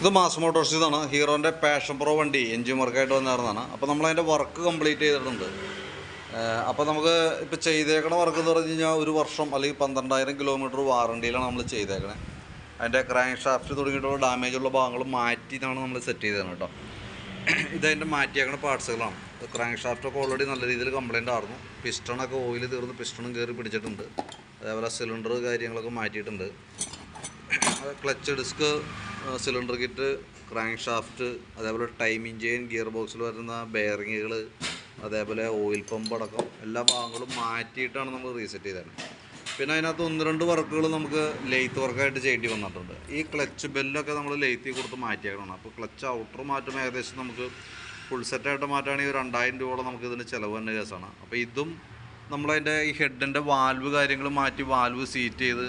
ഇത് mass motors ഇതാണ്. ഹീറോന്റെ പാഷൻ പ്രോ വണ്ടി എൻജിൻ വർക്കായിട്ട് വന്നിരുന്നതാണ് അപ്പോൾ നമ്മളതിന്റെ വർക്ക് കംപ്ലീറ്റ് ചെയ്തിട്ടുണ്ട്. അപ്പോൾ നമുക്ക് ഇപ്പോൾ ചെയ്തേക്കണ വർക്ക് എന്ന് പറഞ്ഞു കഴിഞ്ഞാൽ ഒരു വർഷം അല്ലെങ്കിൽ പന്ത്രണ്ടായിരം കിലോമീറ്റർ വാറണ്ടിയിലാണ് നമ്മൾ ചെയ്തേക്കണേ. അതിന്റെ ക്രാങ്ക് ഷാഫ്റ്റ് തുടങ്ങിയിട്ടുള്ള ഡാമേജ് ഉള്ള ഭാഗങ്ങൾ മാറ്റിയിട്ടാണ് നമ്മൾ സെറ്റ് ചെയ്തത് കേട്ടോ ഇതതിന്റെ മാറ്റിയേക്കണ പാർട്സുകളാണ് ക്രാങ്ക് ഷാഫ്റ്റൊക്കെ ഓൾറെഡി നല്ല രീതിയിൽ കംപ്ലയിന്റ് ആയിരുന്നു പിസ്റ്റണൊക്കെ ഓയിൽ തീർന്ന് പിസ്റ്റണും കയറി പിടിച്ചിട്ടുണ്ട്. അതേപോലെ സിലിണ്ടർ കാര്യങ്ങളൊക്കെ മാറ്റിയിട്ടുണ്ട്. Clutch disc cylinder kit crank shaft അതേപോലെ ടൈമിംഗ് ചെയിൻ ഗിയർ ബോക്സിൽ വരുന്ന ബെയറിങ്ങുകൾ അതേപോലെ ഓയിൽ പമ്പ് അടക്കം എല്ലാ ഭാഗങ്ങളും മാറ്റിയിട്ടാണ് നമ്മൾ റീസെറ്റ് ചെയ്തത്. പിന്നെ അതിനകത്ത് ഒന്ന് രണ്ട് വർക്കുകൾ നമുക്ക് ലെയ്ത്ത് വർക്കായിട്ട് ചെയ്യേണ്ടി വന്നിട്ടുണ്ട്. ഈ ക്ലച്ച് ബെല്ലൊക്കെ നമ്മൾ ലെയ്ത്തിൽ കൊടുത്ത് മാറ്റിയേക്കണം അപ്പോൾ ക്ലച്ച് ഔട്ടർ മാറ്റം ഏകദേശം നമുക്ക് ഫുൾ സെറ്റായിട്ട് മാറ്റുകയാണെങ്കിൽ രണ്ടായിരം രൂപയോളം നമുക്ക് ഇതിന് ചിലവ് തന്നെ കേസാണ്. അപ്പോൾ ഇതും നമ്മളതിന്റെ ഈ ഹെഡിന്റെ വാൽവ് കാര്യങ്ങൾ മാറ്റി വാൽവ് സീറ്റ് ചെയ്ത്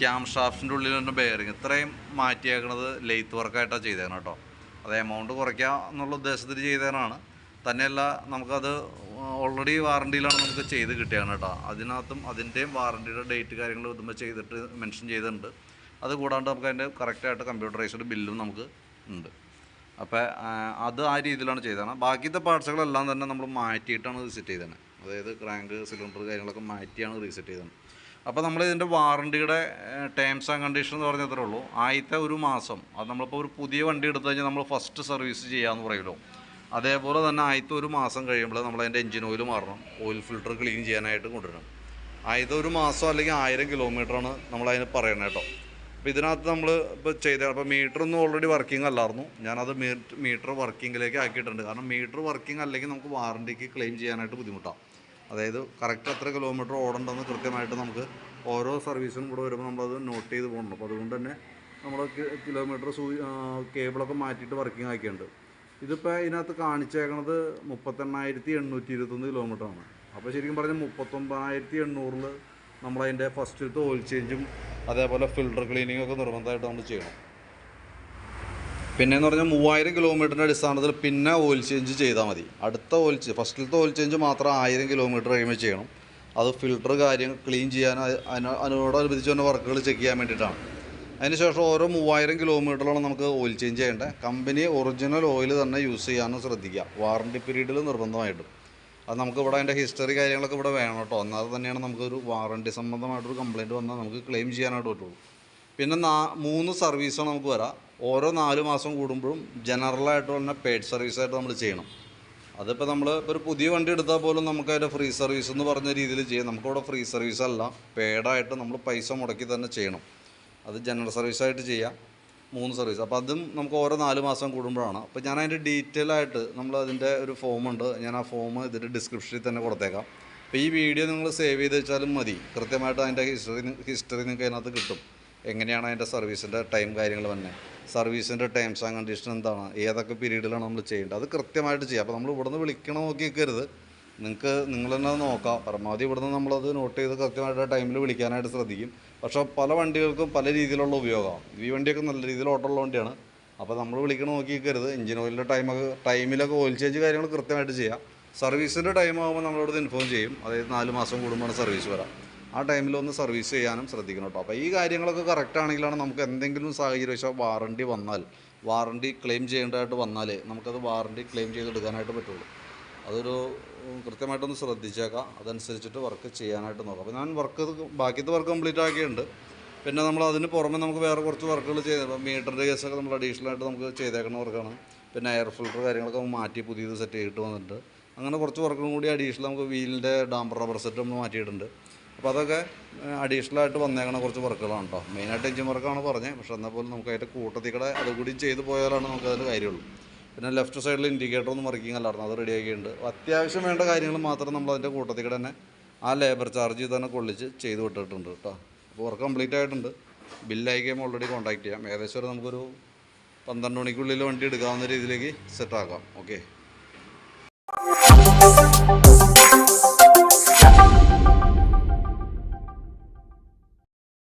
ക്യാം ഷാഫ്റ്റിന്റെ തന്നെ ബെയറിങ് ഇത്രയും മാറ്റിയേക്കണത് ലെയ്ത്ത് വർക്കായിട്ടാണ് ചെയ്തേക്കണം കേട്ടോ അത് എമൗണ്ട് കുറയ്ക്കുക എന്നുള്ള ഉദ്ദേശത്തിൽ ചെയ്തേനാണ് തന്നെയല്ല നമുക്കത് ഓൾറെഡി വാറണ്ടിയിലാണ് നമുക്ക് ചെയ്ത് കിട്ടിയാണ് കേട്ടോ അതിനകത്തും അതിന്റെയും വാറണ്ടിയുടെ ഡേറ്റ് കാര്യങ്ങൾ ഇതുമ്പോൾ ചെയ്തിട്ട് മെൻഷൻ ചെയ്തിട്ടുണ്ട്. അത് കൂടാണ്ട് നമുക്ക് അതിന്റെ കറക്റ്റായിട്ട് കമ്പ്യൂട്ടറൈസ്ഡ് ബില്ലും നമുക്ക് ഉണ്ട്. അപ്പോൾ അത് ആ രീതിയിലാണ് ചെയ്തതാണ് ബാക്കിയത്തെ പാർട്സുകളെല്ലാം തന്നെ നമ്മൾ മാറ്റിയിട്ടാണ് റീസെറ്റ് സെറ്റ് ചെയ്തത് അതായത് ക്രാങ്ക് സിലിണ്ടർ കാര്യങ്ങളൊക്കെ മാറ്റിയാണ് റീസെറ്റ് ചെയ്തത് അപ്പോൾ നമ്മൾ ഇതിന്റെ വാറണ്ടിയുടെ ടേംസ് ആൻഡ് കണ്ടീഷൻ എന്ന് പറഞ്ഞാൽ അത്രേ ഉള്ളൂ. ആദ്യത്തെ ഒരു മാസം അത് നമ്മളിപ്പോൾ ഒരു പുതിയ വണ്ടി എടുത്തു കഴിഞ്ഞാൽ നമ്മൾ ഫസ്റ്റ് സർവീസ് ചെയ്യാമെന്ന് പറയുമല്ലോ അതേപോലെ തന്നെ ആദ്യത്തെ ഒരു മാസം കഴിയുമ്പോൾ നമ്മൾ അതിന്റെ എഞ്ചിൻ ഓയിൽ മാറണം ഓയിൽ ഫിൽട്ടർ ക്ലീൻ ചെയ്യാനായിട്ട് കൊണ്ടുവരണം. ആദ്യത്തെ ഒരു മാസം അല്ലെങ്കിൽ ആയിരം കിലോമീറ്ററാണ് നമ്മൾ അതിന് പറയണത് കേട്ടോ അപ്പോൾ ഇതിനകത്ത് നമ്മൾ ഇപ്പോൾ ചെയ്ത അപ്പോൾ മീറ്റർ ഒന്നും ഓൾറെഡി വർക്കിംഗ് അല്ലായിരുന്നു. ഞാനത് മീറ്റർ വർക്കിങ്ങിലേക്ക് ആക്കിയിട്ടുണ്ട്. കാരണം മീറ്റർ വർക്കിംഗ് അല്ലെങ്കിൽ നമുക്ക് വാറണ്ടിക്ക് ക്ലെയിം ചെയ്യാനായിട്ട് ബുദ്ധിമുട്ടാണ് അതായത് കറക്റ്റ് എത്ര കിലോമീറ്റർ ഓടണ്ടെന്ന് കൃത്യമായിട്ട് നമുക്ക് ഓരോ സർവീസും കൂടെ വരുമ്പോൾ നമ്മളത് നോട്ട് ചെയ്ത് പോകണം അപ്പോൾ അതുകൊണ്ട് തന്നെ നമ്മൾ കിലോമീറ്റർ സൂ കേബിളൊക്കെ മാറ്റിയിട്ട് വർക്കിംഗ് ആക്കിയിട്ടുണ്ട്. ഇതിപ്പോൾ ഇതിനകത്ത് കാണിച്ചേക്കണത് മുപ്പത്തെണ്ണായിരത്തി എണ്ണൂറ്റി ഇരുപത്തൊന്ന് കിലോമീറ്ററാണ് അപ്പോൾ ശരിക്കും പറഞ്ഞാൽ മുപ്പത്തൊമ്പതിനായിരത്തി എണ്ണൂറിൽ നമ്മളതിന്റെ ഫസ്റ്റിലത്തെ ഓയിൽ ചേഞ്ചും അതേപോലെ ഫിൽട്ടർ ക്ലീനിങ്ങൊക്കെ നിർബന്ധമായിട്ട് നമ്മൾ ചെയ്യണം. പിന്നെയെന്ന് പറഞ്ഞാൽ മൂവായിരം കിലോമീറ്ററിന്റെ അടിസ്ഥാനത്തിൽ പിന്നെ ഓയിൽ ചേഞ്ച് ചെയ്താൽ മതി. അടുത്ത ഓയിൽ ചേഞ്ച് ഫസ്റ്റിലത്തെ ഓയിൽ ചേഞ്ച് മാത്രം ആയിരം കിലോമീറ്റർ കഴിയുമ്പോൾ ചെയ്യണം. അത് ഫിൽട്ടർ കാര്യം ക്ലീൻ ചെയ്യാൻ അതിന് അതിനോടനുബന്ധിച്ച് തന്നെ വർക്കുകൾ ചെക്ക് ചെയ്യാൻ വേണ്ടിയിട്ടാണ്. അതിനുശേഷം ഓരോ മൂവായിരം കിലോമീറ്ററിലാണ് നമുക്ക് ഓയിൽ ചേഞ്ച് ചെയ്യേണ്ടത്. കമ്പനി ഒറിജിനൽ ഓയിൽ തന്നെ യൂസ് ചെയ്യാനും ശ്രദ്ധിക്കുക. വാറണ്ടി പീരീഡിൽ നിർബന്ധമായിട്ടും. അത് നമുക്ക് ഇവിടെ അതിന്റെ ഹിസ്റ്ററി കാര്യങ്ങളൊക്കെ ഇവിടെ വേണം കേട്ടോ. എന്നാൽ തന്നെയാണ് നമുക്കൊരു വാറണ്ടി സംബന്ധമായിട്ടൊരു കംപ്ലയിന്റ് വന്നാൽ നമുക്ക് ക്ലെയിം ചെയ്യാനായിട്ട് പറ്റുള്ളൂ. പിന്നെ നാ മൂന്ന് സർവീസാണ് നമുക്ക് വരാം. ഓരോ നാല് മാസം കൂടുമ്പോഴും ജനറലായിട്ട് തന്നെ പെയ്ഡ് സർവീസായിട്ട് നമ്മൾ ചെയ്യണം. അതിപ്പോൾ നമ്മൾ ഒരു പുതിയ വണ്ടി എടുത്താൽ പോലും നമുക്ക് അതിന്റെ ഫ്രീ സർവീസ് എന്ന് പറഞ്ഞ രീതിയിൽ ചെയ്യാം. നമുക്കവിടെ ഫ്രീ സർവീസ് അല്ല പെയ്ഡായിട്ട് നമ്മൾ പൈസ മുടക്കി തന്നെ ചെയ്യണം. അത് ജനറൽ സർവീസായിട്ട് ചെയ്യാം മൂന്ന് സർവീസ് അപ്പോൾ അതും നമുക്ക് ഓരോ നാല് മാസം കൂടുമ്പോഴാണ്. അപ്പോൾ ഞാൻ അതിന്റെ ഡീറ്റെയിൽ ആയിട്ട് നമ്മൾ അതിന്റെ ഒരു ഫോമുണ്ട് ഞാൻ ആ ഫോം ഇതിന്റെ ഡിസ്ക്രിപ്ഷനിൽ തന്നെ കൊടുത്തേക്കാം. അപ്പോൾ ഈ വീഡിയോ നിങ്ങൾ സേവ് ചെയ്ത് വെച്ചാലും മതി. കൃത്യമായിട്ട് അതിന്റെ ഹിസ്റ്ററി ഹിസ്റ്ററി നിങ്ങൾക്ക് അതിനകത്ത് കിട്ടും. എങ്ങനെയാണ് അതിന്റെ സർവീസിന്റെ ടൈം കാര്യങ്ങൾ തന്നെ സർവീസിന്റെ ടൈംസ് ആൻഡ് കണ്ടീഷൻ എന്താണ് ഏതൊക്കെ പീരീഡിലാണ് നമ്മൾ ചെയ്യേണ്ടത്? അത് കൃത്യമായിട്ട് ചെയ്യാം. അപ്പോൾ നമ്മൾ ഇവിടുന്ന് വിളിക്കണം നോക്കി നിൽക്കരുത് നിങ്ങൾക്ക് നിങ്ങൾ തന്നെ നോക്കാം. പരമാവധി ഇവിടുന്ന് നമ്മളത് നോട്ട് ചെയ്ത് കൃത്യമായിട്ട് ടൈമിൽ വിളിക്കാനായിട്ട് ശ്രദ്ധിക്കും. പക്ഷേ പല വണ്ടികൾക്കും പല രീതിയിലുള്ള ഉപയോഗമാണ്. ഈ വണ്ടിയൊക്കെ നല്ല രീതിയിൽ ഓട്ടമുള്ള വണ്ടിയാണ്. അപ്പോൾ നമ്മൾ വിളിക്കണം നോക്കി നിൽക്കരുത് എഞ്ചിൻ ഓയിലിന്റെ ടൈമൊക്കെ ടൈമിലൊക്കെ ഓയിൽ ചേഞ്ച് കാര്യങ്ങൾ കൃത്യമായിട്ട് ചെയ്യാം. സർവീസിന്റെ ടൈം ആകുമ്പോൾ നമ്മളോട് ഇൻഫോം ചെയ്യും. അതായത് നാല് മാസം കൂടുമ്പോഴാണ് സർവീസ് വരാം. ആ ടൈമിൽ ഒന്ന് സർവീസ് ചെയ്യാനും ശ്രദ്ധിക്കണം കേട്ടോ അപ്പോൾ ഈ കാര്യങ്ങളൊക്കെ കറക്റ്റ് ആണെങ്കിലാണ് നമുക്ക് എന്തെങ്കിലും സാഹചര്യം വെച്ചാൽ വാറണ്ടി വന്നാൽ വാറണ്ടി ക്ലെയിം ചെയ്യേണ്ടതായിട്ട് വന്നാൽ നമുക്കത് വാറണ്ടി ക്ലെയിം ചെയ്തെടുക്കാനായിട്ട് പറ്റുള്ളൂ. അതൊരു കൃത്യമായിട്ടൊന്ന് ശ്രദ്ധിച്ചേക്കാം. അതനുസരിച്ചിട്ട് വർക്ക് ചെയ്യാനായിട്ട് നോക്കാം. അപ്പോൾ ഞാൻ വർക്ക് ബാക്കിയത്തെ വർക്ക് കംപ്ലീറ്റ് ആക്കിയിട്ടുണ്ട്. പിന്നെ നമ്മൾ അതിന് പുറമെ നമുക്ക് വേറെ കുറച്ച് വർക്കുകൾ ചെയ്ത് മീറ്ററിന്റെ കേസൊക്കെ നമ്മൾ അഡീഷണൽ ആയിട്ട് നമുക്ക് ചെയ്തേക്കുന്ന വർക്കാണ് പിന്നെ എയർ ഫിൽറ്റർ കാര്യങ്ങളൊക്കെ മാറ്റി പുതിയത് സെറ്റ് ചെയ്തിട്ട് വന്നിട്ടുണ്ട്. അങ്ങനെ കുറച്ച് വർക്കും കൂടി അഡീഷണൽ നമുക്ക് വീലിന്റെ ഡാംബർ റബ്ബർ സെറ്റ് നമ്മൾ മാറ്റിയിട്ടുണ്ട്. അപ്പോൾ അതൊക്കെ അഡീഷണലായിട്ട് വന്നേക്കണ കുറച്ച് വർക്കുകളാണ് കേട്ടോ മെയിനായിട്ട് എഞ്ചിൻ വർക്കാണ് പറഞ്ഞത്. പക്ഷേ എന്നാൽ പോലും നമുക്ക് അതിന്റെ കൂട്ടത്തിൽ കൂടെ അതുകൂടി ചെയ്ത് പോയാലാണ് നമുക്ക് അതിന്റെ കാര്യമുള്ളൂ. പിന്നെ ലെഫ്റ്റ് സൈഡിൽ ഇൻഡിക്കേറ്റർ ഒന്നും വർക്കിംഗ് അല്ലായിരുന്നു. അത് റെഡി ആക്കിയിട്ടുണ്ട്. അത്യാവശ്യം വേണ്ട കാര്യങ്ങൾ മാത്രം നമ്മൾ അതിന്റെ കൂട്ടത്തിൽ കൂടെ തന്നെ ആ ലേബർ ചാർജ് തന്നെ കൊള്ളിച്ച് ചെയ്ത് വിട്ടിട്ടുണ്ട് കേട്ടോ അപ്പോൾ വർക്ക് കംപ്ലീറ്റ് ആയിട്ടുണ്ട്. ബില്ലായിക്കുമ്പോൾ ഓൾറെഡി കോൺടാക്ട് ചെയ്യാം. ഏകദേശം ഒരു നമുക്കൊരു പന്ത്രണ്ട് മണിക്കുള്ളിൽ വണ്ടി എടുക്കാവുന്ന രീതിയിലേക്ക് സെറ്റാക്കാം ഓക്കെ